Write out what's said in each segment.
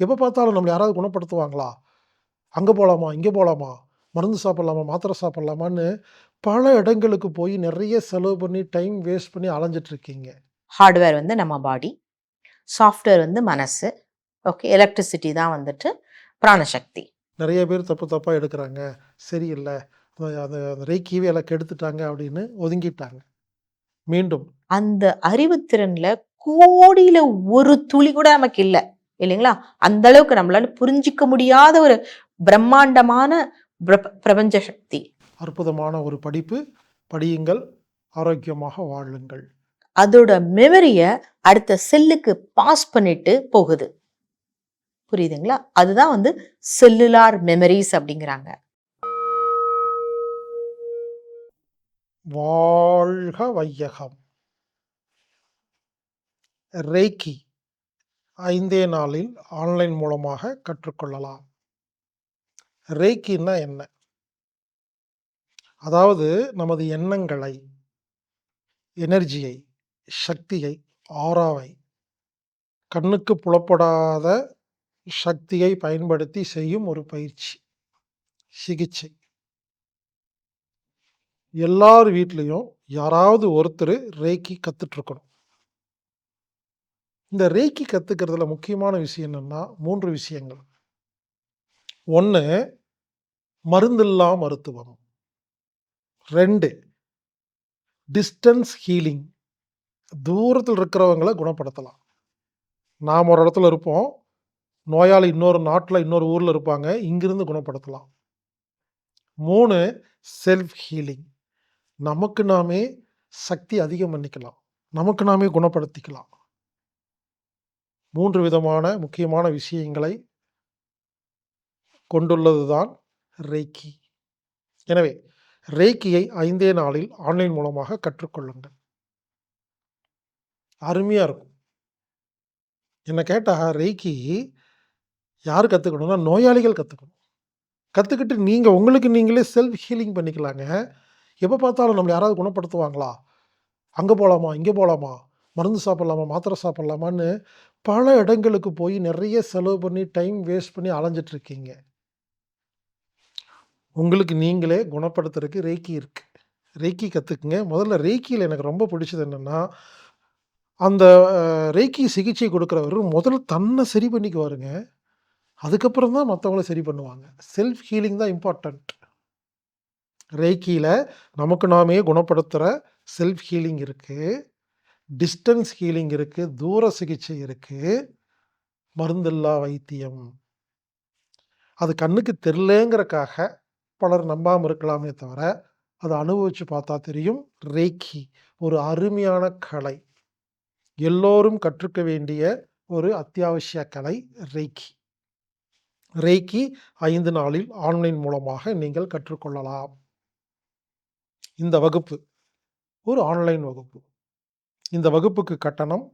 எப்போ பார்த்தாலும் நம்மள யாராவது குணப்படுத்துவாங்களா? அங்கே போகலாமா இங்கே போகலாமா மருந்து சாப்பிட்லாமா? மாத்திரை சாப்பிட்லாமான்னு பல இடங்களுக்கு போய் நிறைய செலவு பண்ணி டைம் வேஸ்ட் பண்ணி அலைஞ்சிட்டு இருக்கீங்க. ஹார்ட்வேர் வந்து நம்ம பாடி சாஃப்ட்வேர் வந்து மனசு ஓகே எலக்ட்ரிசிட்டி தான் வந்துட்டு பிராணசக்தி. நிறைய பேர் தப்பு தப்பாக எடுக்கிறாங்க. சரியில்லை. அந்த அந்த ரேக்கியவே எல்லாம் கெடுத்துட்டாங்க அப்படின்னு ஒதுங்கிட்டாங்க. மீண்டும். அந்த அறிவுத்திறன்ல கோடியில ஒரு துளி கூட நமக்கு இல்லை. இல்லைங்களா? அந்த அளவுக்கு நம்மளால புரிஞ்சிக்க முடியாத ஒரு பிரம்மாண்டமான பிர- பிரபஞ்ச சக்தி. அற்புதமான ஒரு படிப்பு. படியுங்கள். ஆரோக்கியமாக வாழுங்கள். அதோட மெமரிய அடுத்த செல்லுக்கு பாஸ் பண்ணிட்டு போகுது. புரியுதுங்களா? அதுதான் வந்து செல்லுலார் மெமரிஸ் அப்படிங்கிறாங்க. வாழ்க வையகம். ரேக்கி ஐந்தே நாளில் ஆன்லைன் மூலமாக கற்றுக்கொள்ளலாம். ரேக்கின்னா என்ன? அதாவது நமது எண்ணங்களை எனர்ஜியை சக்தியை ஆறாவை கண்ணுக்கு புலப்படாத சக்தியை பயன்படுத்தி செய்யும் ஒரு பயிற்சி சிகிச்சை. எல்லார் வீட்லேயும் யாராவது ஒருத்தர் ரேக்கி கற்றுட்ருக்கணும் இந்த ரேக்கி கற்றுக்கிறதுல முக்கியமான விஷயம் என்னென்னா மூன்று விஷயங்கள். ஒன்று மருந்தில்லா மருத்துவம். ரெண்டு டிஸ்டன்ஸ் ஹீலிங் தூரத்தில் இருக்கிறவங்கள குணப்படுத்தலாம். நாம் ஒரு இடத்துல இருப்போம். நோயாளி இன்னொரு நாட்டில் இன்னொரு ஊரில் இருப்பாங்க. இங்கிருந்து குணப்படுத்தலாம். மூணு செல்ஃப் ஹீலிங் நமக்கு நாமே சக்தி அதிகம் பண்ணிக்கலாம். நமக்கு நாமே குணப்படுத்திக்கலாம். மூன்று விதமான முக்கியமான விஷயங்களை கொண்டுள்ளது தான் ரேக்கி. எனவே ரேக்கியை ஐந்தே நாளில் ஆன்லைன் மூலமாக கற்றுக்கொள்ளுங்கள். அருமையாக இருக்கும். என்னை கேட்டால் ரேக்கி யார் கற்றுக்கணும்னா நோயாளிகள் கற்றுக்கணும் கற்றுக்கிட்டு நீங்கள் உங்களுக்கு நீங்களே செல்ஃப் ஹீலிங் பண்ணிக்கலாங்க. எப்போ பார்த்தாலும் நம்மளை யாராவது குணப்படுத்துவாங்களா? அங்கே போகலாமா இங்கே போகலாமா மருந்து சாப்பிட்லாமா? மாத்திரை சாப்பிட்லாமான்னு பல இடங்களுக்கு போய் நிறைய செலவு பண்ணி டைம் வேஸ்ட் பண்ணி அலைஞ்சிட்ருக்கீங்க. உங்களுக்கு நீங்களே குணப்படுத்துறதுக்கு ரேக்கி இருக்கு. ரேக்கி கற்றுக்குங்க முதல்ல ரேக்கியில் எனக்கு ரொம்ப பிடிச்சது என்னென்னா அந்த ரேக்கி சிகிச்சை கொடுக்குறவர் முதல்ல தன்னை சரி பண்ணிக்குவாருங்க. அதுக்கப்புறம் தான் மற்றவங்கள சரி பண்ணுவாங்க. செல்ஃப் ஹீலிங் தான் இம்பார்ட்டண்ட் ரேக்கியில் நமக்கு நாமே குணப்படுத்துகிற செல்ஃப் ஹீலிங் இருக்குது டிஸ்டன்ஸ் ஹீலிங் இருக்குது தூர சிகிச்சை இருக்குது மருந்தில்லா வைத்தியம். அது கண்ணுக்கு தெரிலங்கிறக்காக பலர் நம்பாமல் இருக்கலாமே தவிர அதை அனுபவித்து பார்த்தா தெரியும். ரேக்கி ஒரு அருமையான கலை. எல்லோரும் கற்றுக்க வேண்டிய ஒரு அத்தியாவசிய கலை ரேக்கி. ரேக்கி ஐந்து நாளில் ஆன்லைன் மூலமாக நீங்கள் கற்றுக்கொள்ளலாம். இந்த வகுப்பு ஒரு ஆன்லைன் வகுப்பு. இந்த வகுப்புக்கு கட்டணம்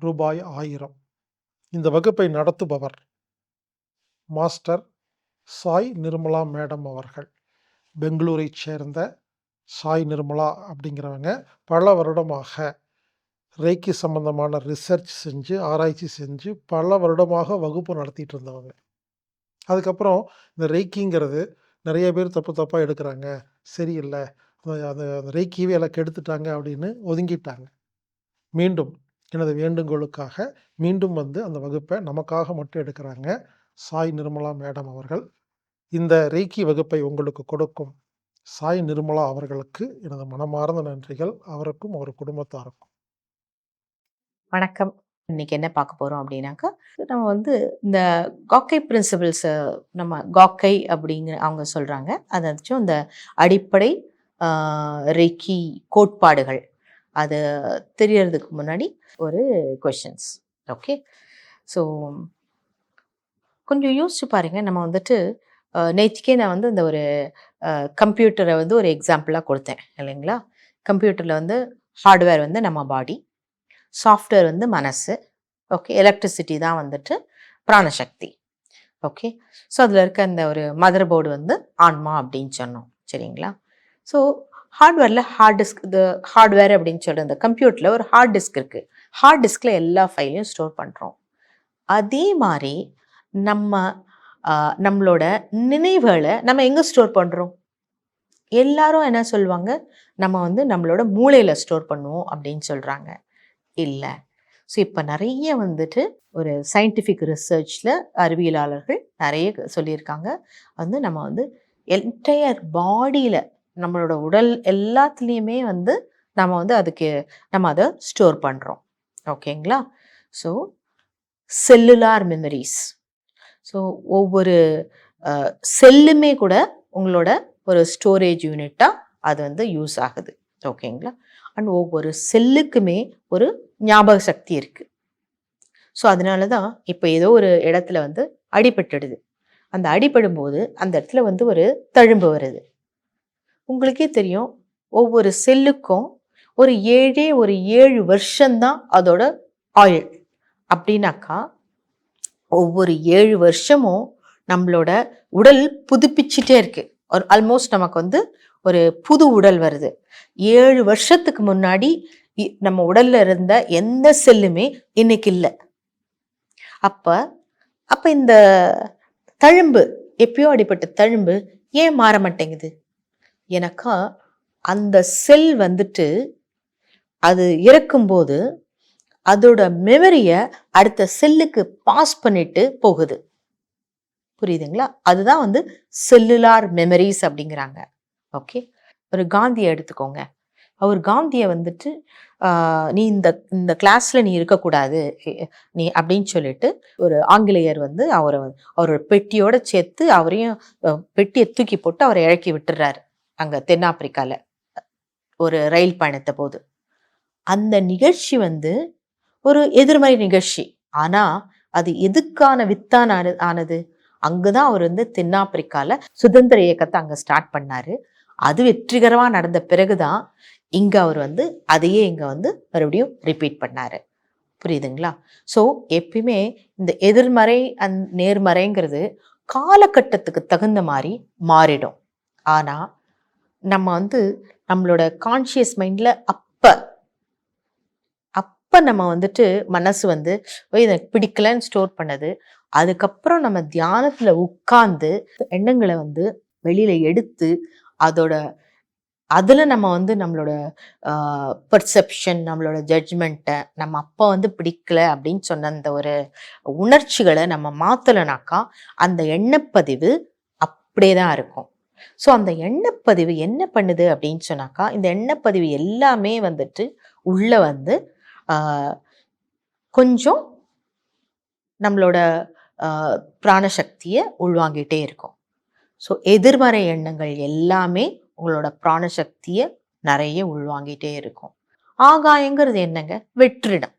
ரூபாய் ஆயிரம். இந்த வகுப்பை நடத்துபவர் மாஸ்டர் சாய் நிர்மலா மேடம் அவர்கள். பெங்களூரை சேர்ந்த சாய் நிர்மலா அப்படிங்கிறவங்க பல வருடமாக ரேக்கி சம்பந்தமான ரிசர்ச் செஞ்சு ஆராய்ச்சி செஞ்சு பல வருடமாக வகுப்பு நடத்திட்டு இருந்தவங்க அதுக்கப்புறம் இந்த ரேக்கிங்கிறது நிறைய பேர் தப்பு தப்பாக எடுக்கிறாங்க. சரியில்லை. அந்த அந்த அந்த ரேக்கியவே எல்லாம் கெடுத்துட்டாங்க அப்படின்னு ஒதுங்கிட்டாங்க. மீண்டும் எனது வேண்டுகோளுக்காக மீண்டும் வந்து அந்த வகுப்பை நமக்காக மட்டும் எடுக்கிறாங்க சாய் நிர்மலா மேடம் அவர்கள். இந்த ரெய்கி வகுப்பை உங்களுக்கு கொடுக்கும் சாய் நிர்மலா அவர்களுக்கு எனது மனமார்ந்த நன்றிகள். அவருக்கும் அவர் குடும்பத்தாருக்கும். வணக்கம். இன்னைக்கு என்ன பார்க்க போகிறோம் அப்படின்னாக்கா நம்ம வந்து இந்த காக்கை பிரின்சிபிள்ஸை நம்ம காக்கை அப்படிங்கிற அவங்க சொல்கிறாங்க அதாச்சும் இந்த அடிப்படை ரெக்கி கோட்பாடுகள். அது தெரியறதுக்கு முன்னாடி ஒரு கொஷின்ஸ் ஓகே ஸோ கொஞ்சம் யோசிச்சு பாருங்கள் நம்ம வந்துட்டு நேற்றுக்கே நான் வந்து இந்த ஒரு கம்ப்யூட்டரை வந்து ஒரு எக்ஸாம்பிளாக கொடுத்தேன். இல்லைங்களா? கம்ப்யூட்டரில் வந்து ஹார்ட்வேர் வந்து நம்ம பாடி சாஃப்ட்வேர் வந்து மனசு ஓகே எலக்ட்ரிசிட்டி தான் வந்துட்டு பிராணசக்தி. ஓகே ஸோ அதில் இருக்க அந்த ஒரு மதர் போர்டு வந்து ஆன்மா அப்படின்னு சொன்னோம். சரிங்களா? ஸோ ஹார்ட்வேரில் ஹார்ட் டிஸ்க் இது ஹார்ட்வேர் அப்படின்னு சொல்கிறது இந்த கம்ப்யூட்டரில் ஒரு ஹார்ட் டிஸ்க் இருக்குது ஹார்ட் டிஸ்கில் எல்லா ஃபைலையும் ஸ்டோர் பண்ணுறோம் அதே மாதிரி நம்ம நம்மளோட நினைவுகளை நம்ம எங்கே ஸ்டோர் பண்ணுறோம் எல்லாரும் என்ன சொல்லுவாங்க? நம்ம வந்து நம்மளோட மூளையில் ஸ்டோர் பண்ணுவோம் அப்படின்னு சொல்கிறாங்க இல்லை. ஸோ இப்போ நிறைய வந்துட்டு ஒரு சயின்டிஃபிக் ரிசர்ச்சில் அறிவியலாளர்கள் நிறைய சொல்லியிருக்காங்க. வந்து நம்ம வந்து என்டையர் பாடியில் நம்மளோட உடல் எல்லாத்துலேயுமே வந்து நம்ம வந்து அதுக்கு நம்ம அதை ஸ்டோர் பண்ணுறோம் ஓகேங்களா? ஸோ செல்லுலார் மெமரிஸ் ஸோ ஒவ்வொரு செல்லுமே கூட உங்களோட ஒரு ஸ்டோரேஜ் யூனிட்டாக அது வந்து யூஸ் ஆகுது. ஓகேங்களா? அண்ட் ஒவ்வொரு செல்லுக்குமே ஒரு ஞாபக சக்தி இருக்குது ஸோ அதனால தான் இப்போ ஏதோ ஒரு இடத்துல வந்து அடிபட்டுடுது. அந்த அடிபடும்போது அந்த இடத்துல வந்து ஒரு தழும்பு வருது. உங்களுக்கே தெரியும் ஒவ்வொரு செல்லுக்கும் ஒரு ஏழே ஒரு ஏழு வருஷம்தான் அதோட ஆயுள். அப்படின்னாக்கா ஒவ்வொரு ஏழு வருஷமும் நம்மளோட உடல் புதுப்பிச்சுட்டே இருக்கு. ஒரு ஆல்மோஸ்ட் நமக்கு வந்து ஒரு புது உடல் வருது. ஏழு வருஷத்துக்கு முன்னாடி இ- நம்ம உடல்ல இருந்த எந்த செல்லுமே இன்னைக்கு இல்லை. அப்ப அப்ப இந்த தழும்பு எப்பயோ அடிப்பட்ட தழும்பு ஏன் மாற மாட்டேங்குது? எனக்கா அந்த செல் வந்துட்டு அது இறக்கும்போது அதோட மெமரியை அடுத்த செல்லுக்கு பாஸ் பண்ணிட்டு போகுது. புரியுதுங்களா? அதுதான் வந்து செல்லுலார் மெமரிஸ் அப்படிங்கிறாங்க. ஓகே? ஒரு காந்தியை எடுத்துக்கோங்க. அவர் காந்தியை வந்துட்டு நீ இந்த இந்த கிளாஸில் நீ இருக்கக்கூடாது. நீ அப்படின்னு சொல்லிட்டு ஒரு ஆங்கிலேயர் வந்து அவரை அவரோட பெட்டியோட சேர்த்து அவரையும் பெட்டியை தூக்கி போட்டு அவரை இழக்கி விட்டுறாரு. அங்கே தென்னாப்பிரிக்காவில் ஒரு ரயில் பயணத்தை போது. அந்த நிகழ்ச்சி வந்து ஒரு எதிர்மறை நிகழ்ச்சி. ஆனால் அது எதுக்கான வித்தான் ஆனது? அங்கே தான் அவர் வந்து தென்னாப்பிரிக்காவில் சுதந்திர இயக்கத்தை அங்கே ஸ்டார்ட் பண்ணார். அது வெற்றிகரமாக நடந்த பிறகு தான் இங்கே அவர் வந்து அதையே இங்கே வந்து மறுபடியும் ரிப்பீட் பண்ணார். புரியுதுங்களா? ஸோ எப்பயுமே இந்த எதிர்மறை அந் நேர்மறைங்கிறது காலகட்டத்துக்கு தகுந்த மாதிரி மாறிடும். ஆனால் நம்ம வந்து நம்மளோட கான்ஷியஸ் மைண்டில் அப்போ அப்போ நம்ம வந்துட்டு மனசு வந்து "ஓய், எனக்கு பிடிக்கலன்னு ஸ்டோர் பண்ணது. அதுக்கப்புறம் நம்ம தியானத்தில் உட்கார்ந்து எண்ணங்களை வந்து வெளியில் எடுத்து அதோட அதில் நம்ம வந்து நம்மளோட பர்செப்ஷன் நம்மளோட ஜட்ஜ்மெண்ட்டை நம்ம அப்பா வந்து பிடிக்கல அப்படின்னு சொன்ன அந்த ஒரு உணர்ச்சிகளை நம்ம மாற்றலைனாக்கா அந்த எண்ணப்பதிவு அப்படியே தான் இருக்கும். ஸோ அந்த எண்ணப்பதிவு என்ன பண்ணுது அப்படின்னு சொன்னாக்கா இந்த எண்ணப்பதிவு எல்லாமே வந்துட்டு உள்ள வந்து ஆஹ், கொஞ்சம் நம்மளோட பிராணசக்தியை உள்வாங்கிட்டே இருக்கும். ஸோ எதிர்மறை எண்ணங்கள் எல்லாமே உங்களோட பிராணசக்தியை நிறைய உள்வாங்கிட்டே இருக்கும். ஆகாயங்கிறது என்னங்க? வெற்றிடம்.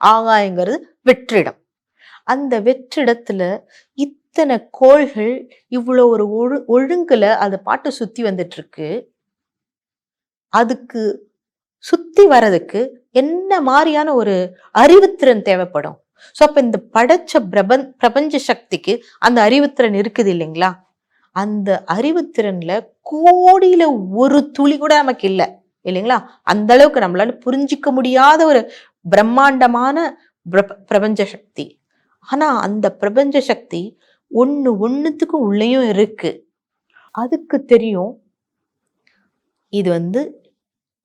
ஆகாயங்கிறது வெற்றிடம். அந்த வெற்றிடத்துல இத்தனை கோள்கள் இவ்வளோ ஒரு ஒழு ஒழுங்குல அந்த பாட்டை சுத்தி வந்துட்டு இருக்கு அதுக்கு சுத்தி வர்றதுக்கு என்ன மாதிரியான ஒரு அறிவுத்திறன் தேவைப்படும்? ஸோ அப்போ இந்த படைச்ச பிரபன் பிரபஞ்ச சக்திக்கு அந்த அறிவுத்திறன் இருக்குது இல்லைங்களா? அந்த அறிவுத்திறன்ல கோடியில ஒரு துளி கூட நமக்கு இல்லை இல்லைங்களா? அந்த அளவுக்கு நம்மளால புரிஞ்சிக்க முடியாத ஒரு பிரம்மாண்டமான பிரபஞ்ச சக்தி. ஆனா அந்த பிரபஞ்ச சக்தி ஒன்று ஒன்றுத்துக்கும் உள்ளேயும் இருக்குது அதுக்கு தெரியும் இது வந்து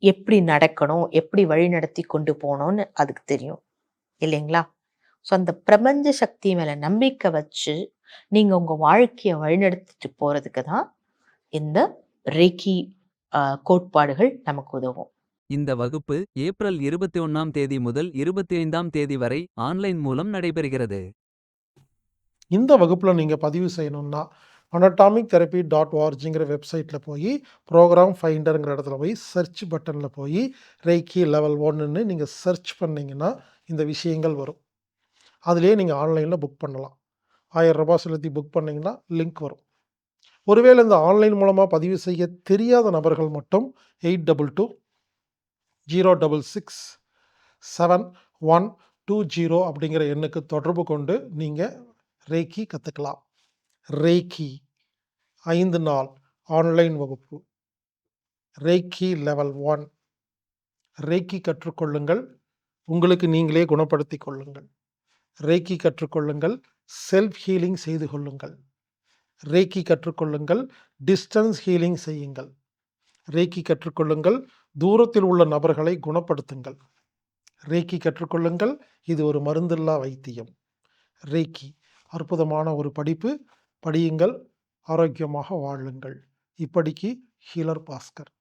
எப்படி நடக்கணும் எப்படி வழி நடத்தி கொண்டு போகணும்னு அதுக்கு தெரியும். இல்லைங்களா? ஸோ அந்த பிரபஞ்ச சக்தி மேலே நம்பிக்கை வச்சு நீங்கள் உங்கள் வாழ்க்கையை வழிநடத்திட்டு போகிறதுக்கு தான் இந்த ரேக்கி கோட்பாடுகள் நமக்கு உதவும். இந்த வகுப்பு ஏப்ரல் இருபத்தி ஒன்னாம் தேதி முதல் இருபத்தி ஐந்தாம் தேதி வரை ஆன்லைன் மூலம் நடைபெறுகிறது. இந்த வகுப்பில் நீங்கள் பதிவு செய்யணும்னா அனட்டாமிக் தெரப்பி டாட் ஆர்ஜிங்கிற வெப்சைட்டில் போய் ப்ரோக்ராம் ஃபைண்டருங்கிற இடத்துல போய் சர்ச் பட்டனில் போய் ரேக்கி லெவல் ஒன்றுன்னு நீங்கள் சர்ச் பண்ணிங்கன்னா இந்த விஷயங்கள் வரும். அதுலேயே நீங்கள் ஆன்லைனில் புக் பண்ணலாம். ஆயிரம் ரூபாய் செலுத்தி புக் பண்ணிங்கன்னா லிங்க் வரும். ஒருவேளை இந்த ஆன்லைன் மூலமாக பதிவு செய்ய தெரியாத நபர்கள் மட்டும் eight double two zero double six seven one two zero அப்படிங்கிற எண்ணுக்கு தொடர்பு கொண்டு நீங்கள் ரேக்கி கற்றுக்கலாம் ரேக்கி ஐந்து நாள் ஆன்லைன் வகுப்பு. ரேக்கி லெவல் ஒன். ரேக்கி கற்றுக்கொள்ளுங்கள். உங்களுக்கு நீங்களே குணப்படுத்திக் கொள்ளுங்கள். ரேக்கி கற்றுக்கொள்ளுங்கள். செல்ஃப் ஹீலிங் செய்து கொள்ளுங்கள். ரேக்கி கற்றுக்கொள்ளுங்கள். டிஸ்டன்ஸ் ஹீலிங் செய்யுங்கள். ரேக்கி கற்றுக்கொள்ளுங்கள். தூரத்தில் உள்ள நபர்களை குணப்படுத்துங்கள். ரேக்கி கற்றுக்கொள்ளுங்கள். இது ஒரு மருந்தில்லா வைத்தியம். ரேக்கி. அற்புதமான ஒரு படிப்பு. படியுங்கள். ஆரோக்கியமாக வாழுங்கள். இப்படிக்கு ஹீலர் பாஸ்கர்.